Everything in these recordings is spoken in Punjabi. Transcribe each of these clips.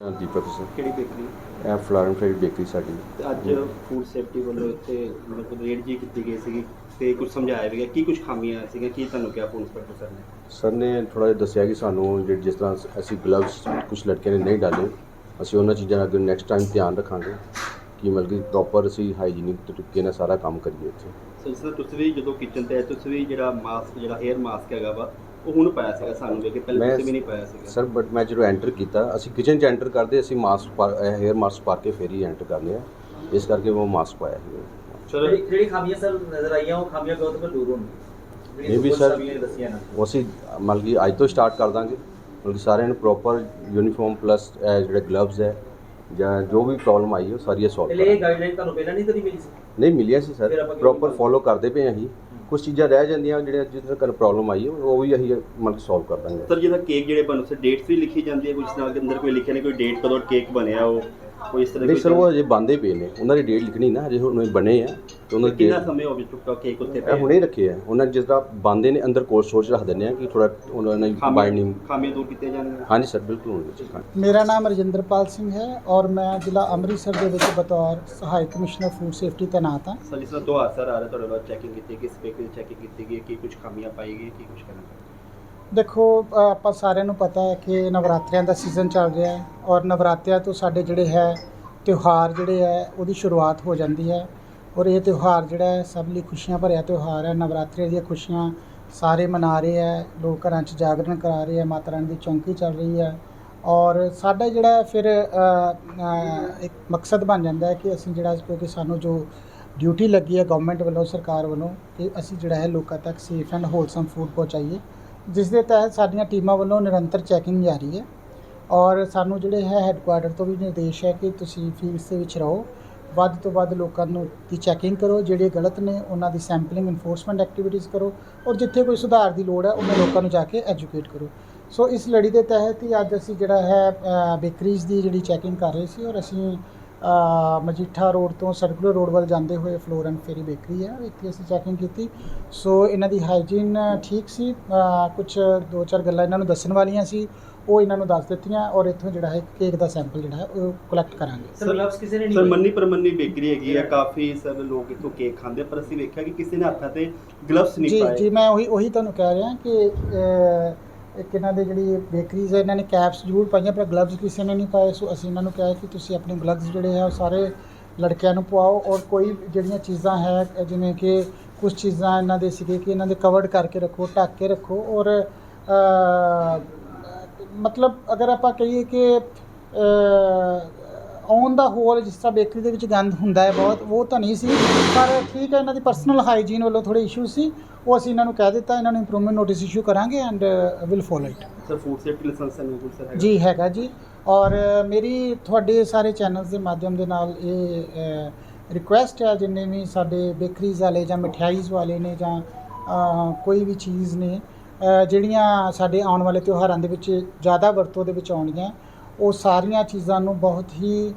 ਅ, ਦੀਪਕ ਸਿੰਘ ਕਿਹੜੀ ਬੇਕਰੀ ਇਹ ਫਲਾਰਨ ਫਰਾਈਡ ਬੇਕਰੀ ਸਾਡੀ। ਤੇ ਅੱਜ ਫੂਡ ਸੇਫਟੀ ਵੱਲੋਂ ਇੱਥੇ ਮਤਲਬ ਰੇਡ ਜੀ ਕੀਤੀ ਗਈ ਸੀਗੀ ਤੇ ਕੁਝ ਸਮਝਾਇਆ ਵੀ ਗਿਆ। ਕੀ ਕੁਝ ਖਾਮੀਆਂ ਸੀਗੀਆਂ? ਕੀ ਤੁਹਾਨੂੰ ਕਿਹਾ ਫੂਡ ਇੰਸਪੈਕਟਰ ਸਰ ਨੇ? ਸਰ ਨੇ ਥੋੜਾ ਜਿਹਾ ਦੱਸਿਆ ਕਿ ਸਾਨੂੰ ਜਿਹੜੀ ਜਿਸ ਤਰ੍ਹਾਂ ਅਸੀਂ ਗਲਵਸ ਕੁਝ ਲੜਕਿਆਂ ਨੇ ਨਹੀਂ ਡਾਲੇ ਅਸੀਂ ਉਹਨਾਂ ਚੀਜ਼ਾਂ ਦਾ ਅੱਗੇ ਨੈਕਸਟ ਟਾਈਮ ਧਿਆਨ ਰੱਖਾਂਗੇ ਕਿ ਮਤਲਬ ਕਿ ਪ੍ਰੋਪਰ ਅਸੀਂ ਹਾਈਜੀਨਿਕ ਤਰੀਕੇ ਨਾਲ ਸਾਰਾ ਕੰਮ ਕਰੀਏ ਇੱਥੇ। ਸੋ ਜਿਸ ਤਰ੍ਹਾਂ ਤੁਸੀਂ ਵੀ ਜਦੋਂ ਕਿਚਨ ਤੇ ਆਏ ਤੁਸੀਂ ਵੀ ਜਿਹੜਾ ਮਾਸਕ ਜਿਹੜਾ 에ਅਰ ਮਾਸਕ ਹੈਗਾ ਵਾ ਉਹ ਹੁਣ ਪਾਇਆ ਸੀਗਾ ਸਾਨੂੰ ਵੇਖ ਕੇ ਪਹਿਲਾਂ ਮੈਂ- ਵੀ ਨਹੀਂ ਪਾਇਆ ਸੀਗਾ। ਸਰ ਬਟ ਮੈਂ ਜਦੋਂ ਐਂਟਰ ਕੀਤਾ ਅਸੀਂ ਕਿਚਨ 'ਚ ਐਂਟਰ ਕਰਦੇ ਅਸੀਂ ਮਾਸਕ ਹੇਅਰ ਮਾਸਕ ਪਾ ਕੇ ਫਿਰ ਹੀ ਐਂਟਰ ਕਰਨੇ ਆ ਇਸ ਕਰਕੇ ਉਹ ਮਾਸਕ ਪਾਇਆ ਸੀ। ਚਲੋ। ਜਿਹੜੀ ਜਿਹੜੀ ਖਾਮੀਆਂ ਸਰ ਨਜ਼ਰ ਆਈਆਂ ਉਹ ਖਾਮੀਆਂ ਕਦੋਂ ਤੱਕ ਦੂਰ ਹੋਣਗੀਆਂ ਇਹ ਵੀ ਸਰ- ਖਾਮੀਆਂ ਨੇ ਦੱਸੀਆਂ ਨਾ। ਉਹ ਅਸੀਂ ਮਤਲਬ ਕਿ ਅੱਜ ਤੋਂ ਸਟਾਰਟ ਕਰ ਦਾਂਗੇ। ਮਤਲਬ ਕਿ ਸਾਰਿਆਂ ਨੂੰ ਪ੍ਰੋਪਰ ਯੂਨੀਫਾਰਮ ਪਲੱਸ ਜਿਹੜੇ ਗਲਵਜ਼ ਹੈ ਜਾਂ ਜੋ ਵੀ ਪ੍ਰੋਬਲਮ ਆਈ ਹੈ ਉਹ ਸਾਰੀਆਂ ਸੋਲਵ ਪਹਿਲੇ ਇਹ ਗਾਈਡਲਾਈਨ ਤੁਹਾਨੂੰ ਪਹਿਲਾਂ ਨਹੀਂ ਕਦੀ ਮਿਲੀ ਸੀ? ਨਹੀਂ ਮਿਲਿਆ ਸੀ ਫਿਰ ਸਰ ਆਪਾਂ ਕਿਉਂ ਪ੍ਰੋਪਰ ਨਹੀਂ ਫੋਲੋ ਕਰਦੇ ਪਏ ਹਾਂ ਅਸੀਂ। ਕੁਝ ਚੀਜ਼ਾਂ ਰਹਿ ਜਾਂਦੀਆਂ ਜਿਹੜੀਆਂ ਜਿੱਥੇ ਤੱਕ ਪ੍ਰੋਬਲਮ ਆਈ ਹੈ ਉਹ ਵੀ ਅਸੀਂ ਮਤਲਬ ਸੋਲਵ ਕਰ ਦਾਂਗੇ। ਸਰ ਜਿਹਦਾ ਕੇਕ ਜਿਹੜੇ ਬਣ ਉਸੇ ਡੇਟਸ ਵੀ ਲਿਖੀ ਜਾਂਦੀ ਹੈ ਕੁਝ ਨਾਲ ਦੇ ਅੰਦਰ ਕੋਈ ਲਿਖਿਆ ਨਹੀਂ ਕੋਈ ਡੇਟ ਕਦੋਂ ਕੇਕ ਬਣਿਆ ਉਹ ਕੋਈ ਇਸ ਤਰ੍ਹਾਂ ਨਹੀਂ ਕੋਈ ਸਰ ਉਹ ਅਜੇ ਬੰਦੇ ਪਏ ਨੇ। ਉਹਨਾਂ ਦੀ ਡੇਟ ਲਿਖਣੀ ਨਾ ਹਜੇ ਹੁਣ ਬਣੇ ਆ। ਉਹਨਾਂ ਦੀ ਕਿੰਨਾ ਸਮੇਂ ਹੋ ਗਿਆ ਚੁੱਕਾ ਕੇਕ ਉੱਤੇ ਇਹ ਹੁਣੇ ਰੱਖੇ ਆ। ਉਹਨਾਂ ਜਿਸ ਤਰ੍ਹਾਂ ਬੰਦੇ ਨੇ ਅੰਦਰ ਕੋਲ ਸੋਚ ਰੱਖ ਦਿੰਦੇ ਆ ਕਿ ਥੋੜਾ ਉਹਨਾਂ ਨੇ ਬਾਈਂਡਿੰਗ ਖਾਮੀਆਂ ਦੂਰ ਕੀਤੇ ਜਾਣਗੇ ਹਾਂਜੀ ਸਰ ਬਿਲਕੁਲ ਹੋਣਗੇ। ਮੇਰਾ ਨਾਮ ਰਜਿੰਦਰਪਾਲ ਸਿੰਘ ਹੈ ਔਰ ਮੈਂ ਜ਼ਿਲ੍ਹਾ ਅੰਮ੍ਰਿਤਸਰ ਦੇ ਵਿੱਚ ਬਤੌਰ ਸਹਾਇਕ ਕਮਿਸ਼ਨਰ ਫੂਡ ਸੇਫਟੀ ਤੈਨਾਤ ਹਾਂ। ਸਰ ਜਿਸ ਤਰ੍ਹਾਂ ਦੋ ਸਰ ਆ ਰਹੇ ਤੁਹਾਡੇ ਵੱਲ ਚੈਕਿੰਗ ਕੀਤੀ ਕਿਸ ਬੇਕਰੀ ਚੈਕਿੰਗ ਕੀਤੀ ਗਈ ਕੀ ਕੁਝ ਖਾਮੀਆਂ ਪਾਈ ਗਈ ਕੀ ਕੁਝ ਕਰਨਾ? ਦੇਖੋ ਆਪਾਂ ਸਾਰਿਆਂ ਨੂੰ ਪਤਾ ਹੈ ਕਿ ਨਵਰਾਤਰਿਆਂ ਦਾ ਸੀਜ਼ਨ ਚੱਲ ਰਿਹਾ ਹੈ ਔਰ ਨਵਰਾਤਰਿਆਂ ਤੋਂ ਸਾਡੇ ਜਿਹੜੇ ਹੈ ਤਿਉਹਾਰ ਜਿਹੜੇ ਹੈ ਉਹਦੀ ਸ਼ੁਰੂਆਤ ਹੋ ਜਾਂਦੀ ਹੈ। ਔਰ ਇਹ ਤਿਉਹਾਰ ਜਿਹੜਾ ਹੈ, ਸਭ ਲਈ ਖੁਸ਼ੀਆਂ ਭਰਿਆ ਤਿਉਹਾਰ ਹੈ। ਨਵਰਾਤਰੇ ਦੀਆਂ ਖੁਸ਼ੀਆਂ ਸਾਰੇ ਮਨਾ ਰਹੇ ਹੈ, ਲੋਕ ਘਰਾਂ 'ਚ ਜਾਗਰਣ ਕਰਾ ਰਹੇ ਹੈ, ਮਾਤਾ ਰਾਣੀ ਦੀ ਚੌਂਕੀ ਚੱਲ ਰਹੀ ਹੈ। ਔਰ ਸਾਡਾ ਜਿਹੜਾ ਫਿਰ ਇੱਕ ਮਕਸਦ ਬਣ ਜਾਂਦਾ ਹੈ ਕਿ ਅਸੀਂ ਜਿਹੜਾ ਕਿਉਂਕਿ ਸਾਨੂੰ ਜੋ ਡਿਊਟੀ ਲੱਗੀ ਹੈ ਗਵਰਨਮੈਂਟ ਵੱਲੋਂ, ਸਰਕਾਰ ਵੱਲੋਂ, ਕਿ ਅਸੀਂ ਜਿਹੜਾ ਹੈ ਲੋਕਾਂ ਤੱਕ ਸੇਫ ਐਂਡ ਹੋਲਸਮ ਫੂਡ ਪਹੁੰਚਾਈਏ। ਜਿਸ ਦੇ ਤਹਿਤ ਸਾਡੀਆਂ ਟੀਮਾਂ ਵੱਲੋਂ ਨਿਰੰਤਰ ਚੈਕਿੰਗ ਜਾਰੀ ਹੈ। ਔਰ ਸਾਨੂੰ ਜਿਹੜੇ ਹੈ ਹੈੱਡਕੁਆਟਰ ਤੋਂ ਵੀ ਨਿਰਦੇਸ਼ ਹੈ ਕਿ ਤੁਸੀਂ ਫੀਲਡਸ ਦੇ ਵਿੱਚ ਰਹੋ। ਵੱਧ ਤੋਂ ਵੱਧ ਲੋਕਾਂ ਨੂੰ ਦੀ ਚੈਕਿੰਗ ਕਰੋ, ਜਿਹੜੇ ਗਲਤ ਨੇ, ਉਹਨਾਂ ਦੀ ਸੈਂਪਲਿੰਗ ਇਨਫੋਰਸਮੈਂਟ ਐਕਟੀਵਿਟੀਜ਼ ਕਰੋ ਔਰ ਜਿੱਥੇ ਕੋਈ ਸੁਧਾਰ ਦੀ ਲੋੜ ਹੈ, ਉਹਨਾਂ ਲੋਕਾਂ ਨੂੰ ਜਾ ਕੇ ਐਜੂਕੇਟ ਕਰੋ। ਸੋ ਇਸ ਲੜੀ ਦੇ ਤਹਿਤ ਹੀ ਅੱਜ ਅਸੀਂ ਜਿਹੜਾ ਹੈ ਬੇਕਰੀਜ਼ ਦੀ ਜਿਹੜੀ ਚੈਕਿੰਗ ਕਰ ਰਹੇ ਸੀ ਔਰ ਅਸੀਂ ਮਜੀਠਾ ਰੋਡ ਤੋਂ ਸਰਕੂਲਰ ਰੋਡ ਵੱਲ ਜਾਂਦੇ ਹੋਏ ਫਲੋਰ ਐਂਡ ਫੇਰੀ ਬੇਕਰੀ ਹੈ, ਇੱਥੇ ਅਸੀਂ ਚੈਕਿੰਗ ਕੀਤੀ। ਸੋ ਇਹਨਾਂ ਦੀ ਹਾਈਜੀਨ ਠੀਕ ਸੀ ਕੁਝ ਦੋ ਚਾਰ ਗੱਲਾਂ ਇਹਨਾਂ ਨੂੰ ਦੱਸਣ ਵਾਲੀਆਂ ਸੀ। ਉਹ ਇਹਨਾਂ ਨੂੰ ਦੱਸ ਦਿੱਤੀਆਂ ਔਰ ਇੱਥੋਂ ਜਿਹੜਾ ਹੈ ਕੇਕ ਦਾ ਸੈਂਪਲ ਜਿਹੜਾ ਹੈ ਉਹ ਕਲੈਕਟ ਕਰਾਂਗੇ। ਸਰ ਗਲਵਸ ਕਿਸੇ ਨੇ ਨਹੀਂ ਸਰ। ਮੰਨੀ ਪਰਮੰਨੀ ਬੇਕਰੀ ਹੈਗੀ ਆ ਕਾਫੀ ਸਭ ਲੋਕ ਇੱਥੋਂ ਕੇਕ ਖਾਂਦੇ ਪਰ ਅਸੀਂ ਵੇਖਿਆ ਕਿ ਕਿਸੇ ਨੇ ਹੱਥਾਂ ਤੇ ਗਲਵਸ ਨਹੀਂ ਜੀ ਪਾਏ। ਜੀ ਮੈਂ ਉਹੀ ਉਹੀ ਤੁਹਾਨੂੰ ਕਹਿ ਰਿਹਾ ਕਿ ਅਹ, ਇੱਕ ਇਹਨਾਂ ਦੇ ਜਿਹੜੀ ਬੇਕਰੀਜ਼ ਹੈ ਇਹਨਾਂ ਨੇ ਕੈਪਸ ਜ਼ਰੂਰ ਪਾਈਆਂ ਪਰ ਗਲਵਜ਼ ਕਿਸੇ ਨੇ ਨਹੀਂ ਪਾਏ। ਸੋ ਅਸੀਂ ਇਹਨਾਂ ਨੂੰ ਕਿਹਾ ਕਿ ਤੁਸੀਂ ਆਪਣੇ ਗਲਵਜ਼ ਜਿਹੜੇ ਹੈ ਉਹ ਸਾਰੇ ਲੜਕਿਆਂ ਨੂੰ ਪਵਾਓ ਔਰ ਕੋਈ ਜਿਹੜੀਆਂ ਚੀਜ਼ਾਂ ਹੈ ਜਿਵੇਂ ਕਿ ਕੁਝ ਚੀਜ਼ਾਂ ਇਹਨਾਂ ਦੇ ਸੀਗੇ ਕਿ ਇਹਨਾਂ ਦੇ ਕਵਰਡ ਕਰਕੇ ਰੱਖੋ ਢੱਕ ਕੇ ਰੱਖੋ ਔਰ ਮਤਲਬ ਅਗਰ ਆਪਾਂ ਕਹੀਏ ਕਿ ਔਨ ਦਾ ਹੋਲ ਜਿਸ ਤਰ੍ਹਾਂ ਬੇਕਰੀ ਦੇ ਵਿੱਚ ਗੰਦ ਹੁੰਦਾ ਹੈ ਬਹੁਤ ਉਹ ਤਾਂ ਨਹੀਂ ਸੀ। ਪਰ ਠੀਕ ਹੈ ਇਹਨਾਂ ਦੀ ਪਰਸਨਲ ਹਾਈਜੀਨ ਵੱਲੋਂ ਥੋੜੇ ਇਸ਼ੂ ਸੀ। ਉਹ ਅਸੀਂ ਇਹਨਾਂ ਨੂੰ ਕਹਿ ਦਿੱਤਾ ਇਹਨਾਂ ਨੂੰ ਇੰਪਰੂਵਮੈਂਟ ਨੋਟਿਸ ਇਸ਼ੂ ਕਰਾਂਗੇ and will follow it sir food safety licence ਹੈ ਕੋਈ ਸਰ ਹੈਗਾ। ਜੀ ਹੈਗਾ ਜੀ। ਔਰ ਮੇਰੀ ਤੁਹਾਡੇ ਸਾਰੇ ਚੈਨਲਸ ਦੇ ਮਾਧਿਅਮ ਦੇ ਨਾਲ ਇਹ ਰਿਕੁਐਸਟ ਹੈ ਜਿੰਨੇ ਵੀ ਸਾਡੇ ਬੇਕਰੀਜ਼ ਵਾਲੇ ਜਾਂ ਮਠਿਆਈਜ਼ ਵਾਲੇ ਨੇ ਜਾਂ ਕੋਈ ਵੀ ਚੀਜ਼ ਨੇ ਜਿਹੜੀਆਂ ਸਾਡੇ ਆਉਣ ਵਾਲੇ ਤਿਉਹਾਰਾਂ ਦੇ ਵਿੱਚ ਜ਼ਿਆਦਾ ਵਰਤੋਂ ਦੇ ਵਿੱਚ ਆਉਣਗੀਆਂ, ਉਹ ਸਾਰੀਆਂ ਚੀਜ਼ਾਂ ਨੂੰ ਬਹੁਤ ਹੀ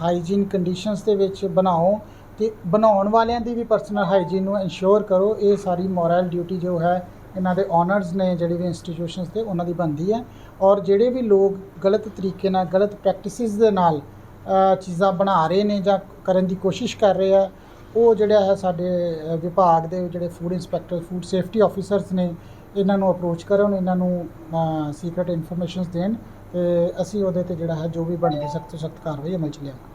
ਹਾਈਜੀਨ ਕੰਡੀਸ਼ਨਸ ਦੇ ਵਿੱਚ ਬਣਾਓ ਤੇ ਬਣਾਉਣ ਵਾਲਿਆਂ ਦੀ ਵੀ ਪਰਸਨਲ ਹਾਈਜੀਨ ਨੂੰ ਇਨਸ਼ੋਰ ਕਰੋ। ਇਹ ਸਾਰੀ ਮੋਰਲ ਡਿਊਟੀ ਜੋ ਹੈ, ਇਹਨਾਂ ਦੇ ਓਨਰਸ ਨੇ ਜਿਹੜੇ ਵੀ ਇੰਸਟੀਟਿਊਸ਼ਨਸ ਤੇ ਉਹਨਾਂ ਦੀ ਬਣਦੀ ਹੈ। ਔਰ ਜਿਹੜੇ ਵੀ ਲੋਕ ਗਲਤ ਤਰੀਕੇ ਨਾਲ, ਗਲਤ ਪ੍ਰੈਕਟਿਸਿਸ ਦੇ ਨਾਲ ਚੀਜ਼ਾਂ ਬਣਾ ਰਹੇ ਨੇ ਜਾਂ ਕਰਨ ਦੀ ਕੋਸ਼ਿਸ਼ ਕਰ ਰਹੇ ਆ, ਉਹ ਜਿਹੜਾ ਹੈ ਸਾਡੇ ਵਿਭਾਗ ਦੇ ਜਿਹੜੇ food inspector food safety officers ਨੇ ਇਹਨਾਂ ਨੂੰ ਅਪਰੋਚ ਕਰਨ, ਇਹਨਾਂ ਨੂੰ ਸੀਕ੍ਰੀਟ ਇਨਫੋਰਮੇਸ਼ਨਸ ਦੇਣ ਤੇ ਅਸੀਂ ਉਹਦੇ ਤੇ ਜਿਹੜਾ ਹੈ ਜੋ ਵੀ ਬਣਦੀ ਸਖਤ ਤੋਂ ਸਖਤ ਕਾਰਵਾਈ ਅਮਲ ਚ ਲਿਆਵਾਂਗੇ।